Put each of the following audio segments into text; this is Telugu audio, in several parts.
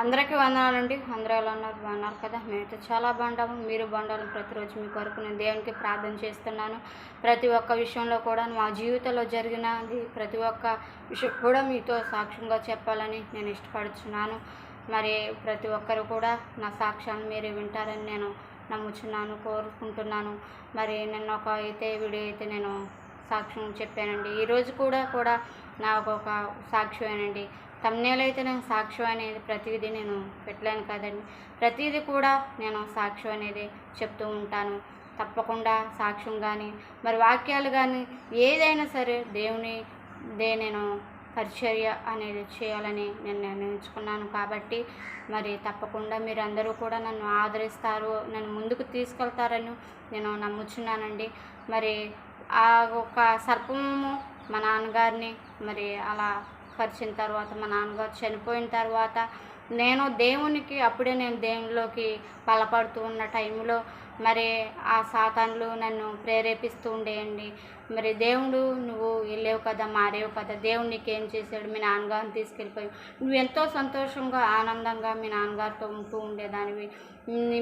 అందరికీ వందనాలండి అందరూ ఎలా ఉన్నారు బాగున్నారు కదా. మేమైతే చాలా బాగుంటాము. మీరు బాగుండాలి ప్రతిరోజు మీ కొరకు నేను దేవునికి ప్రార్థన చేస్తున్నాను. ప్రతి ఒక్క విషయంలో కూడా మా జీవితంలో జరిగినది ప్రతి ఒక్క విషయం కూడా మీతో సాక్ష్యంగా చెప్పాలని నేను ఇష్టపడుతున్నాను మరి ప్రతి ఒక్కరు కూడా నా సాక్ష్యాన్ని మీరు వింటారని నేను నమ్ముచున్నాను కోరుకుంటున్నాను. మరి నిన్న ఒక అయితే వీడియో అయితే నేను సాక్ష్యం చెప్పానండి. ఈరోజు కూడా కూడా నాకు ఒక సాక్ష్యమేనండి. తమ్నేలు అయితే నేను సాక్ష్యం అనేది ప్రతిదీ నేను పెట్టలేను కదండి. ప్రతిదీ కూడా నేను సాక్ష్యం అనేది చెప్తూ ఉంటాను. తప్పకుండా సాక్ష్యం కానీ మరి వాక్యాలు కానీ ఏదైనా సరే దేవుని దే నేను పరిచర్య అనేది చేయాలని నేను నిర్ణయించుకున్నాను కాబట్టి మరి తప్పకుండా మీరు అందరూ కూడా నన్ను ఆదరిస్తారు నన్ను ముందుకు తీసుకెళ్తారని నేను నమ్ముచున్నానండి. మరి ఆ ఒక సర్పము మా నాన్నగారిని మరి అలా పరిచిన తర్వాత మా నాన్నగారు చనిపోయిన తర్వాత నేను దేవునికి అప్పుడే నేను దేవునిలోకి బలపడుతూ ఉన్న టైంలో మరి ఆ సాతాన్లు నన్ను ప్రేరేపిస్తూ ఉండేయండి. మరి దేవుడు నువ్వు వెళ్ళేవు కదా మారేవు కదా దేవుడు నీకేం చేశాడు? మీ నాన్నగారిని తీసుకెళ్ళిపోయి నువ్వు ఎంతో సంతోషంగా ఆనందంగా మీ నాన్నగారితో ఉంటూ ఉండేదానివి.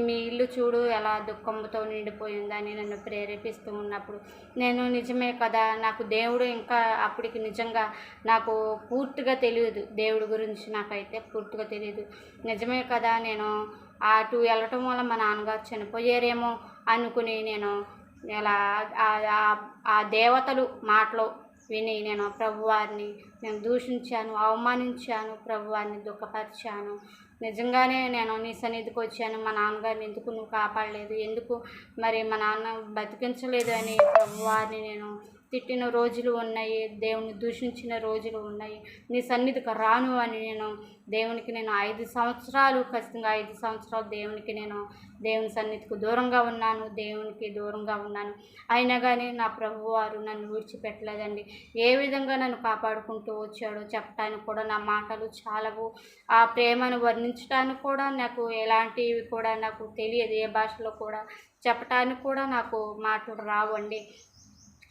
మీ ఇల్లు చూడు ఎలా దుఃఖంతో నిండిపోయిందని నన్ను ప్రేరేపిస్తూ ఉన్నప్పుడు. నేను నిజమే కదా నాకు దేవుడు ఇంకా అప్పటికి నిజంగా నాకు పూర్తిగా తెలియదు. దేవుడి గురించి నాకైతే పూర్తిగా తెలియదు. నిజమే కదా నేను అటు వెళ్ళటం వల్ల మా నాన్నగారు చనిపోయారేమో అనుకుని నేను ఇలా ఆ- ఆ దేవతలు మాటలు విని నేను ప్రభువారిని నేను దూషించాను అవమానించాను ప్రభువారిని దుఃఖపరిచాను. నిజంగానే నేను నీ సన్నిధికి వచ్చాను. మా నాన్నగారిని ఎందుకు నువ్వు కాపాడలేదు? ఎందుకు మరి మా నాన్న బతికించలేదు అని ప్రభువారిని నేను తిట్టిన రోజులు ఉన్నాయి దేవుని దూషించిన రోజులు ఉన్నాయి. నీ సన్నిధికి రాను అని నేను దేవునికి నేను ఐదు సంవత్సరాలు ఖచ్చితంగా ఐదు సంవత్సరాలు దేవునికి నేను దేవుని సన్నిధికి దూరంగా ఉన్నాను దేవునికి దూరంగా ఉన్నాను. అయినా కానీ నా ప్రభువారు నన్ను విడిచిపెట్టలేదండి. ఏ విధంగా నన్ను కాపాడుకుంటూ వచ్చాడో చెప్పడానికి కూడా నా మాటలు చాలవు. ఆ ప్రేమను వర్ణించడానికి కూడా నాకు ఎలాంటివి కూడా నాకు తెలియదు. ఏ భాషలో కూడా చెప్పటానికి కూడా నాకు మాటలు రావండి.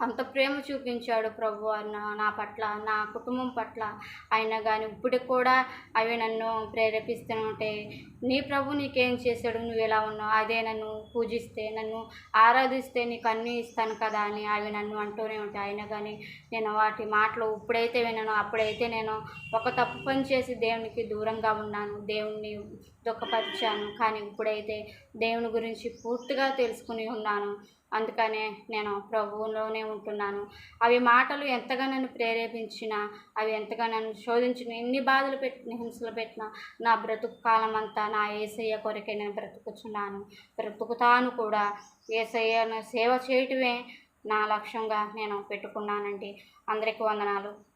అంత ప్రేమ చూపించాడు ప్రభు నా నా పట్ల నా కుటుంబం పట్ల. అయినా కానీ ఇప్పటికి కూడా అవి నన్ను ప్రేరేపిస్తుంటే నీ ప్రభు నీకేం చేశాడు? నువ్వు ఎలా ఉన్నావు? అదే నన్ను పూజిస్తే నన్ను ఆరాధిస్తే నీకు అన్నీ ఇస్తాను కదా అని అవి నన్ను అంటూనే ఉంటాయి. అయినా కానీ నేను వాటి మాటలు ఇప్పుడైతే వినను అప్పుడైతే నేను ఒక తప్పు పని చేసి దేవునికి దూరంగా ఉన్నాను దేవుణ్ణి దుఃఖపరిచాను. కానీ ఇప్పుడైతే దేవుని గురించి పూర్తిగా తెలుసుకుని ఉన్నాను. అందుకనే నేను ప్రభువులోనే ఉంటున్నాను. అవి మాటలు ఎంతగా నన్ను ప్రేరేపించినా అవి ఎంతగా నన్ను శోధించిన ఎన్ని బాధలు పెట్టిన హింసలు పెట్టినా నా బ్రతుకు కాలం అంతా నా ఏసయ్య కొరకే నేను బ్రతుకుచున్నాను. బ్రతుకుతాను కూడా. ఏసయ్యను సేవ చేయటమే నా లక్ష్యంగా నేను పెట్టుకున్నానండి. అందరికీ వందనాలు.